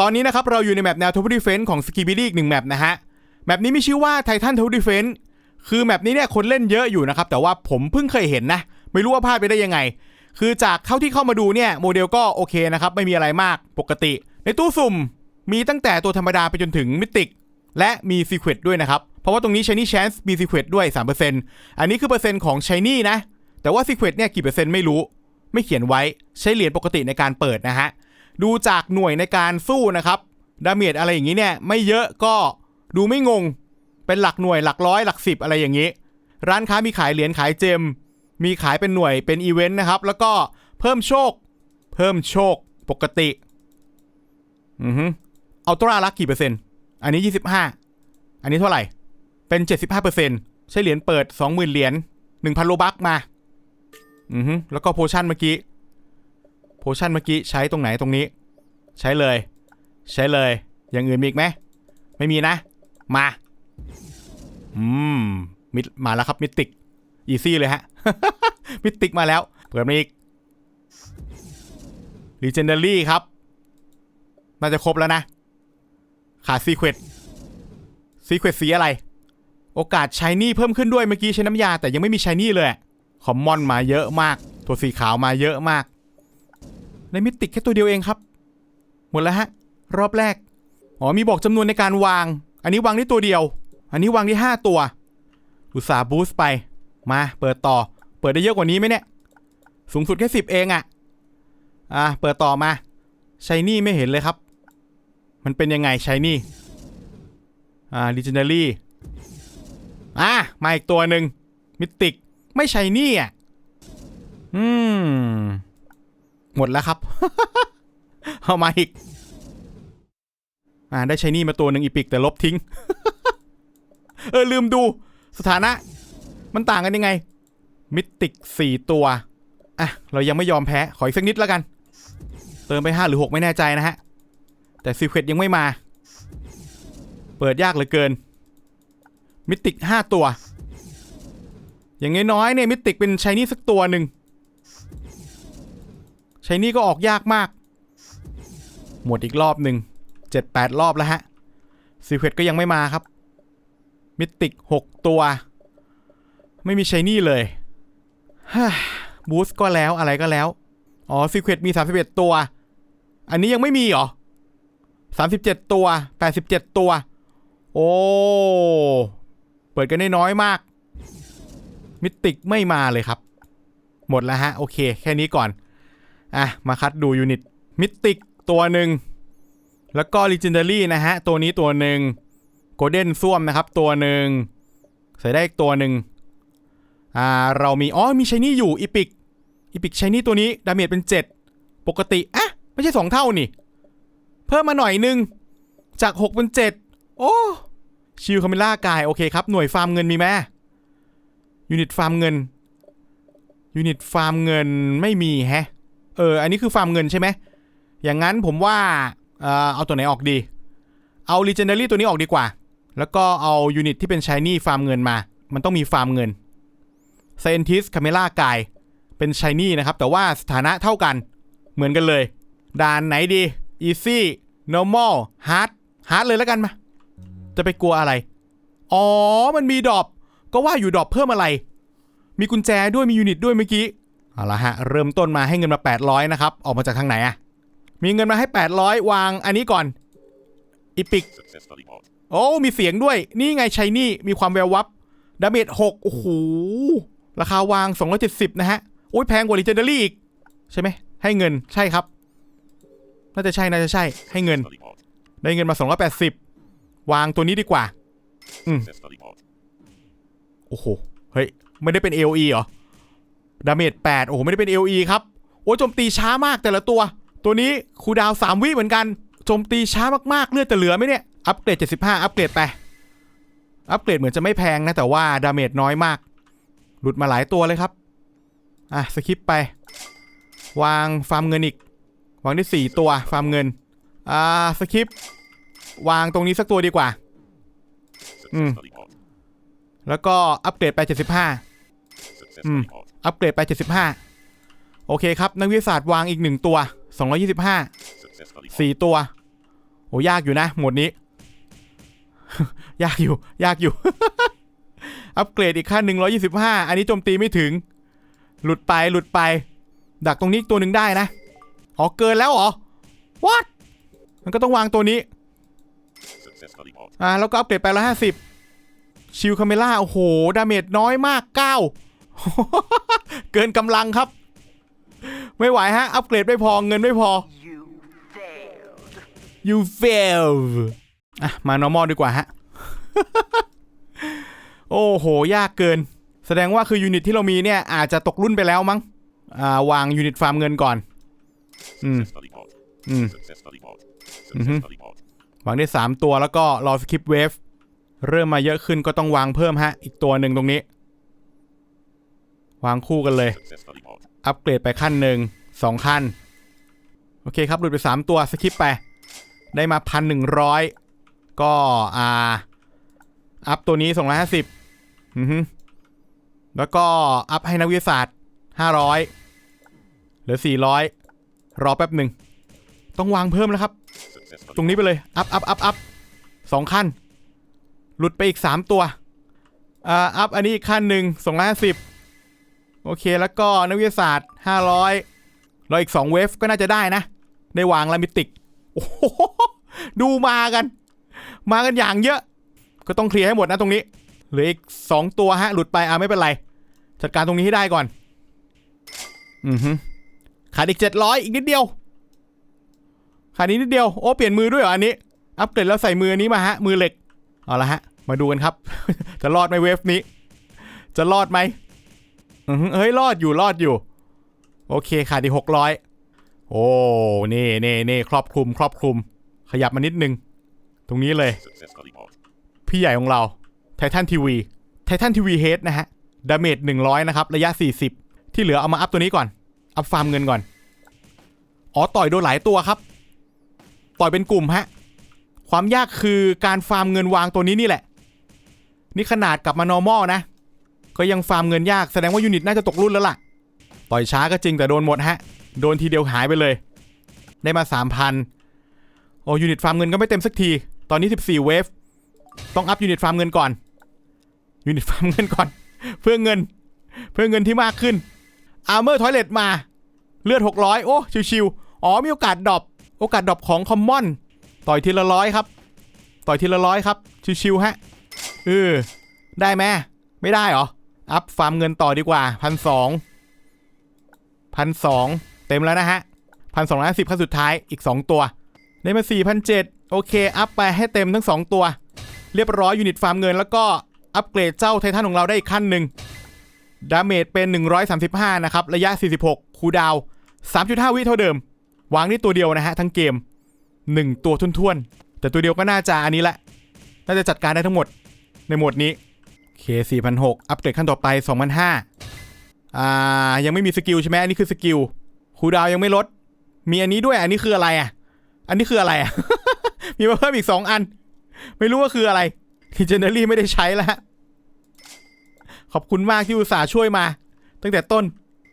ตอนนี้นะครับเราอยู่ในแมปแนวทวิดีเฟนของสกีบิดี้อีกหนึ่งแมปนะฮะ แมปนี้มีชื่อว่าไททันทวิดีเฟนคือแมปนี้เนี่ยคนเล่นเยอะอยู่นะครับ แต่ว่าผมเพิ่งเคยเห็นนะ ไม่รู้ว่าพลาดไปได้ยังไง คือจากเท่าที่เข้ามาดูเนี่ยโมเดลก็โอเคนะครับ ไม่มีอะไรมากปกติ ในตู้สุ่มมีตั้งแต่ตัวธรรมดาไปจนถึงมิติกและมีซีเควตด้วยนะครับ เพราะว่าตรงนี้ Shiny Chance มีซีเควตด้วย 3%อันนี้คือเปอร์เซ็นต์ของ Shiny นะ แต่ว่าซีเควตเนี่ยกี่เปอร์เซ็นต์ไม่รู้ ไม่เขียนไว้ใช้เหรียญปกติในการเปิดนะฮะ ดูจากหน่วยในการสู้นะครับดาเมจอะไรอย่างนี้เนี่ยไม่เยอะก็ดูไม่งง เป็นหลักหน่วยหลักร้อยหลักสิบอะไรอย่างนี้ ร้านค้ามีขายเหรียญขายเจม มีขายเป็นหน่วยเป็นอีเวนต์นะครับ แล้วก็เพิ่มโชค เพิ่มโชคปกติอือฮึอัลตร้าลักกี่เปอร์เซ็นต์อันนี้25อันนี้เท่าไหร่ เป็น75%ใช้เหรียญเปิด20,000เหรียญ1,000โลบักมา อือฮึแล้วก็โพชั่นเมื่อกี้ พชั่นเมื่อกี้ใช้ตรงไหนตรงนี้ ใช้เลย ใช้เลย อย่างอื่นมีอีกไหมไม่มีนะ มา อืมมิดมาแล้วครับมิติกอีซี่เลยฮะ มิติกมาแล้ว เปิดมาอีก Legendary ครับ น่าจะครบแล้วนะ ขาดซีเควตซีเควตสีอะไร โอกาสใชายนี่เพิ่มขึ้นด้วยเมื่อกี้ใช้น้ำยา แต่ยังไม่มีใชายนี่เลย คอมมอนมาเยอะมาก ตัวสีขาวมาเยอะมาก ในมิติแค่ตัวเดียวเองครับ หมดแล้วฮะ รอบแรก อ๋อมีบอกจำนวนในการวาง อันนี้วางได้ตัวเดียว อันนี้วางได้ห้าตัว อุตสาบูสต์ไป มาเปิดต่อ เปิดได้เยอะกว่านี้ไหมเนี่ย สูงสุดแค่สิบเองอะ่ะ อะเปิดต่อมาชายนี่ไม่เห็นเลยครับ มันเป็นยังไงชายนี่ อ่า legendary อะมาอีกตัวหนึ่งมิติก ไม่ใช่นี่อะ อืม หมดแล้วครับ เอามาอีก อ่า ได้ใช้นี่มาตัวหนึ่งอีปิกแต่ลบทิ้ง เออ ลืมดู สถานะ มันต่างกันยังไง มิติกสี่ตัว อะ เรายังไม่ยอมแพ้ ขออีกสักนิดแล้วกัน เติมไปห้าหรือหกไม่แน่ใจนะฮะ แต่ซีเครตยังไม่มา เปิดยากเหลือเกิน มิติกห้าตัว อย่างน้อยๆเนี่ยมิติกเป็นชายนี่สักตัวหนึ่ง ชายนี่ก็ออกยากมาก หมดอีกรอบหนึ่งเจ็ดแปดรอบแล้วฮะซีเครตก็ยังไม่มาครับ มิติกหกตัว ไม่มีชายนี่เลยฮ่าบูสก็แล้วอะไรก็แล้ว อ๋อซีเครตมี31ตัว อันนี้ยังไม่มีเหรอ37ตัว87ตัว โอ้ เปิดกันได้น้อยมาก มิติกไม่มาเลยครับ หมดแล้วฮะ โอเค แค่นี้ก่อน อะ มาคัดดูยูนิตมิติกตัวหนึ่ง แล้วก็ Legendary นะฮะ ตัวนี้ตัวหนึ่งโกลเด้นซ่วมนะครับตัวหนึ่งใส่ได้อีกตัวหนึ่งอ่าเรามีอ๋อมีชายนี่อยู่อีพิกอีพิกชายนี่ตัวนี้ดาเมจเป็น 7 ปกติอะไม่ใช่ 2 เท่านี่ เพิ่มมาหน่อยนึง จาก 6 เป็น 7 โอ้ชิลคาเมล่ากาย โอเคครับ หน่วยฟาร์มเงินมีไหมยูนิตฟาร์มเงินยูนิตฟาร์มเงินไม่มีแฮะ เออ อันนี้คือฟาร์มเงินใช่ไหม อย่างนั้นผมว่า เออเอาตัวไหนออกดี เอา Legendary ตัวนี้ออกดีกว่า แล้วก็เอายูนิตที่เป็น Shiny ฟาร์มเงินมา มันต้องมีฟาร์มเงิน Scientist Camera กายเป็น Shiny นะครับ แต่ว่าสถานะเท่ากัน เหมือนกันเลย ด่านไหนดี Easy Normal Hard Hard เลยแล้วกันมา จะไปกลัวอะไร อ๋อ มันมีดอปก็ว่าอยู่ดอปเพิ่มอะไร มีกุญแจด้วย มียูนิตด้วยเมื่อกี้ เอาละฮะ เริ่มต้นมาให้เงินมา 800 นะครับ ออกมาจากทางไหนอะมีเงินมาให้ 800 วางอันนี้ก่อนอีพิกโอ้ มีเสียงด้วย นี่ไงชัยนี่ มีความแวววับ ดาเมจ6โอ้โห ราคาวาง 270 นะฮะ โอ้ยแพงกว่า Legendary อีก ใช่ไหม ให้เงิน ใช่ครับ น่าจะใช่ น่าจะใช่ ให้เงิน ได้เงินมา 280 วางตัวนี้ดีกว่า Successfully bought. โอ้โห เฮ้ย ไม่ได้เป็น AOE เหรอ ดาเมจ8โอ้โหไม่ได้เป็น AOE ครับ โอ้โจมตีช้ามากแต่ละตัว ตัวนี้คูดาว 3 วิเหมือนกันโจมตีช้ามากๆ เลือดจะเหลือไหมเนี่ย อัปเกรด 75 อัปเกรดไป อัปเกรดเหมือนจะไม่แพงนะ แต่ว่าดาเมจน้อยมาก หลุดมาหลายตัวเลยครับ อะสคิปไป วางฟาร์มเงินอีก วางได้ 4 ตัวฟาร์มเงิน อ่าสคิปวางตรงนี้สักตัวดีกว่า Successfully bought. แล้วก็อัปเกรดไป 75 Successfully bought. อัปเกรดไป 75 โอเคครับ นักวิทยาศาสตร์วางอีก 1 ตัว 225 4 ตัวอ้ยากอยู่นะ หมวดนี้ ยากอยู่ ยากอยู่ อัปเกรดอีกขั้นหนึ่งร้อยี่สิบห้าอันนี้โจมตีไม่ถึง หลุดไปหลุดไป ดักตรงนี้อีกตัวหนึ่งได้นะ อ๋อ เกินแล้วเหรอ what มันก็ต้องวางตัวนี้ อ่า แล้วก็อัปเกรดไปแล้วห้าสิบชิลคาเมล่า โอ้โห ดาเมจน้อยมากเก้า เกินกำลังครับ ไม่ไหวฮะ อัปเกรดไม่พอเงินไม่พอ You failed. you fail อะ มา normal ดีกว่าฮะ โอ้โห ยากเกิน แสดงว่าคือยูนิตที่เรามีเนี่ย อาจจะตกรุ่นไปแล้วมั้ง อ่า วางยูนิตฟาร์มเงินก่อน อืม อืมวางได้ 3 ตัวแล้วก็รอสคิปเวฟ เริ่มมาเยอะขึ้นก็ต้องวางเพิ่มฮะ อีกตัวหนึ่งตรงนี้ วางคู่กันเลย อัปเกรดไปขั้นหนึ่งสองขั้น โอเคครับ หลุดไป 3 ตัวสคิปไป ได้มาพันหนึ่งร้อยก็อ่า อัพตัวนี้สองร้อยห้าสิบอือฮึแล้วก็อัพให้นักวิทยาศาสตร์ห้าร้อยเหลือสี่ร้อยรอแป๊บหนึ่ง ต้องวางเพิ่มแล้วครับ ตรงนี้ไปเลย อัพอัพอัพอัพสองขั้น หลุดไปอีกสามตัว อ่า อัพอันนี้อีกขั้นหนึ่งสองร้อยห้าสิบ โอเคแล้วก็นักวิทยาศาสตร์ห้าร้อยรออีกสองเวฟก็น่าจะได้นะ ได้วางลามิติก โอ้โหดูมากัน มากันอย่างเยอะ ก็ต้องเคลียร์ให้หมดนะตรงนี้เหลืออีกสองตัวฮะ หลุดไปอ่าไม่เป็นไร จัดการตรงนี้ให้ได้ก่อน อือฮึขาดอีกเจ็ดร้อยอีกนิดเดียว ขาดนี้นิดเดียว โอ้เปลี่ยนมือด้วยเหรออันนี้ อัปเกรดแล้วใส่มืออันนี้มาฮะ มือเหล็ก เอาละฮะ มาดูกันครับ จะรอดไหมเวฟนี้ จะรอดไหม เฮ้ยรอดอยู่รอดอยู่ โอเคขาดอีกหกร้อยโอ้นี่นี่นี่ครอบคลุม ครอบคลุม ขยับมานิดนึง ตรงนี้เลย พี่ใหญ่ของเราไททันทีวีไททันทีวีเฮดนะฮะดาเมจ100นะครับ ระยะ40ที่เหลือเอามาอัพตัวนี้ก่อน อัพฟาร์มเงินก่อน อ๋อต่อยโดนหลายตัวครับ ต่อยเป็นกลุ่มฮะ ความยากคือการฟาร์มเงินวางตัวนี้นี่แหละ นี่ขนาดกลับมา normal นะ ก็ยังฟาร์มเงินยากแสดงว่ายูนิตน่าจะตกรุ่นแล้วล่ะ ต่อยช้าก็จริงแต่โดนหมดฮะ โดนทีเดียวหายไปเลย ได้มา 3,000 โอ้ยูนิตฟาร์มเงินก็ไม่เต็มสักที ตอนนี้ 14 เวฟ ต้องอัพยูนิตฟาร์มเงินก่อน ยูนิตฟาร์มเงินก่อน เพื่อเงิน เพื่อเงินที่มากขึ้น อาร์เมอร์ทอยเลตมา เลือด 600 โอ้ ชิวๆ อ๋อ มีโอกาสดรอป โอกาสดรอปของคอมมอน ต่อยทีละร้อยครับ ต่อยทีละร้อยครับ ชิวๆ ฮะ เออ ได้ไหมไม่ได้เหรอ อัพฟาร์มเงินต่อดีกว่าพันสองพันสองเต็มแล้วนะฮะพันสองร้อยสิบขั้นสุดท้ายอีก 2 ตัว ได้มา4 0 0โอเค อัพไปให้เต็มทั้ง 2 ตัว เรียบร้อยยูนิตฟาร์มเงิน แล้วก็อัปเกรดเจ้าไททันของเราได้อีกขั้นหนึ่งดาเมจเป็น 135 นะครับ ระยะ 46 คูดาว 3.5 วิเท่าเดิม วางนี่ตัวเดียวนะฮะ ทั้งเกม 1 ตัวทุ่นๆ แต่ตัวเดียวก็น่าจะอันนี้แหละ น่าจะจัดการได้ทั้งหมดในโหมดนี้ เค4,006อัปเกรดขั้นต่อไป2,500อ่า ยังไม่มีสกิลใช่ไหมอันนี้คือสกิลคูดาวยังไม่ลด มีอันนี้ด้วย อันนี้คืออะไรอะ อันนี้คืออะไรอะ มีมาเพิ่มอีก2อัน ไม่รู้ว่าคืออะไรทีเจเนอรี่ไม่ได้ใช้แล้วฮะขอบคุณมากที่อุตส่าห์ช่วยมา ตั้งแต่ต้น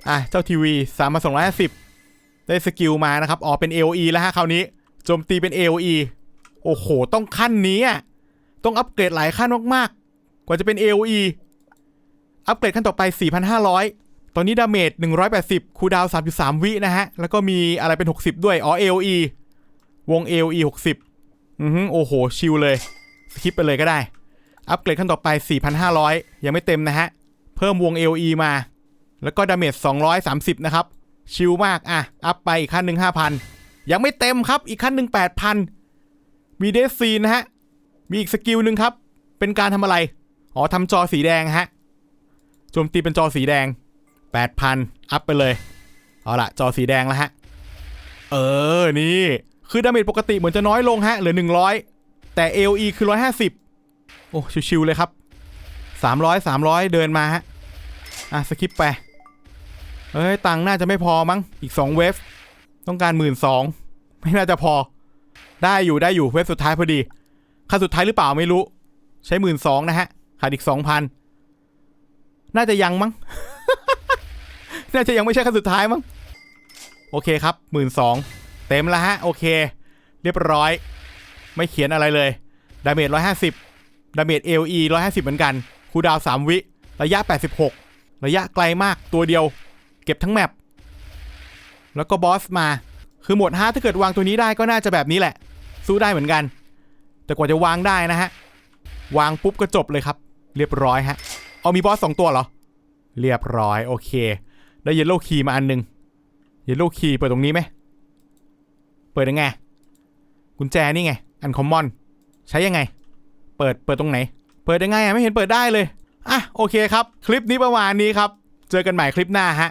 อะ เจ้าทีวีสามมาสองร้อยห้าสิบได้สกิลมานะครับ อ๋อ เป็น AOE แล้วฮะคราวนี้ โจมตีเป็น AOE โอ้โห ต้องขั้นนี้อะ ต้องอัปเกรดหลายขั้นมากๆ กว่าจะเป็น AOE อัปเกรดขั้นต่อไป 4,500 ตอนนี้ดาเมจ 180 คูดาว3.3 วินะฮะ แล้วก็มีอะไรเป็น 60 ด้วย อ๋อ AOE วง AOE 60 อือฮึโอ้โห ชิลเลย สคิปไปเลยก็ได้ อัปเกรดขั้นต่อไป 4,500 ยังไม่เต็มนะฮะ เพิ่มวง AOE มา แล้วก็ดาเมจ 230 นะครับ ชิลมาก อะ อัพไปอีกขั้นหนึ่ง5,000 ยังไม่เต็มครับ อีกขั้นหนึ่ง8,000 มีเดซีนนะฮะ มีอีกสกิลหนึ่งครับ เป็นการทำอะไร อ๋อทำจอสีแดงฮะโจมตีเป็นจอสีแดง 8,000 อัพไปเลย เอาละจอสีแดงแล้วฮะ เออ นี่ คือดาเมจปกติเหมือนจะน้อยลงฮะ เหลือ 100 แต่ AOE คือ 150 โอ้ ชิวๆเลยครับ 300 300 เดินมาฮะ อะสคิปไปเอ้ย ตังค์น่าจะไม่พอมั้ง อีก 2 เวฟ ต้องการ 1 2ื่นไม่น่าจะพอ ได้อยู่ได้อยู่ เวฟสุดท้ายพอดีขั้นสุดท้ายหรือเปล่าไม่รู้ ใช้ 1 2ื่นนะฮะ ขาดอีก2,000น่าจะยังมั้ง น่าจะยังไม่ใช่ขั้นสุดท้ายมั้ง โอเคครับ1 2ื่นสองเต็มแล้วฮะ โอเค เรียบร้อย ไม่เขียนอะไรเลย ดาเมจ150ดาเมจ LE 150เหมือนกัน คูดาวน์3วิ ระยะ86ระยะไกลมากตัวเดียว เก็บทั้งแมป แล้วก็บอสมา คือหมวด5ถ้าเกิดวางตัวนี้ได้ก็น่าจะแบบนี้แหละ สู้ได้เหมือนกัน แต่กว่าจะวางได้นะฮะ วางปุ๊บก็จบเลยครับ เรียบร้อยฮะ เอามีบอสสองตัวเหรอ เรียบร้อย โอเค ได้เยลโล่คีมาอันหนึ่งเยลโล่คีเปิดตรงนี้ไหม เปิดยังไง กุญแจนี่ไง อันคอมมอน ใช้ยังไง เปิด เปิดตรงไหน เปิดยังไงอะไม่เห็นเปิดได้เลย อะ โอเคครับ คลิปนี้ประมาณนี้ครับ เจอกันใหม่คลิปหน้าฮะ